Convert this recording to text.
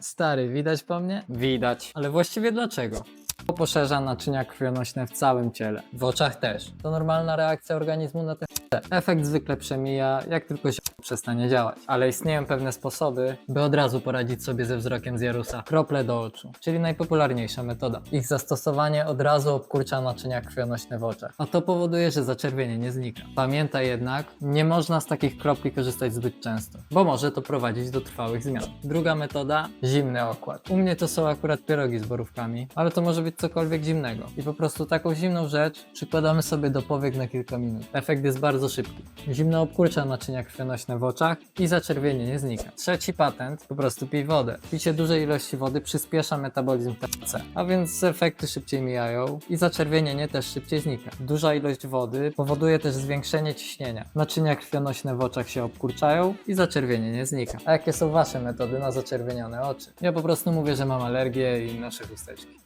Stary, widać po mnie? Widać. Ale właściwie dlaczego? Poszerza naczynia krwionośne w całym ciele. W oczach też. To normalna reakcja organizmu na te Efekt zwykle przemija, jak tylko się przestanie działać. Ale istnieją pewne sposoby, by od razu poradzić sobie ze wzrokiem z Jarusa. Krople do oczu, czyli najpopularniejsza metoda. Ich zastosowanie od razu obkurcza naczynia krwionośne w oczach, a to powoduje, że zaczerwienie nie znika. Pamiętaj jednak, nie można z takich kropli korzystać zbyt często, bo może to prowadzić do trwałych zmian. Druga metoda, zimny okład. U mnie to są akurat pierogi z borówkami, ale to może być cokolwiek zimnego. I po prostu taką zimną rzecz przykładamy sobie do powiek na kilka minut. Efekt jest bardzo szybki. Zimno obkurcza naczynia krwionośne w oczach i zaczerwienie nie znika. Trzeci patent, po prostu pij wodę. Picie dużej ilości wody przyspiesza metabolizm THC, a więc efekty szybciej mijają i zaczerwienienie też szybciej znika. Duża ilość wody powoduje też zwiększenie ciśnienia. Naczynia krwionośne w oczach się obkurczają i zaczerwienie nie znika. A jakie są Wasze metody na zaczerwienione oczy? Ja po prostu mówię, że mam alergię i noszę chusteczki.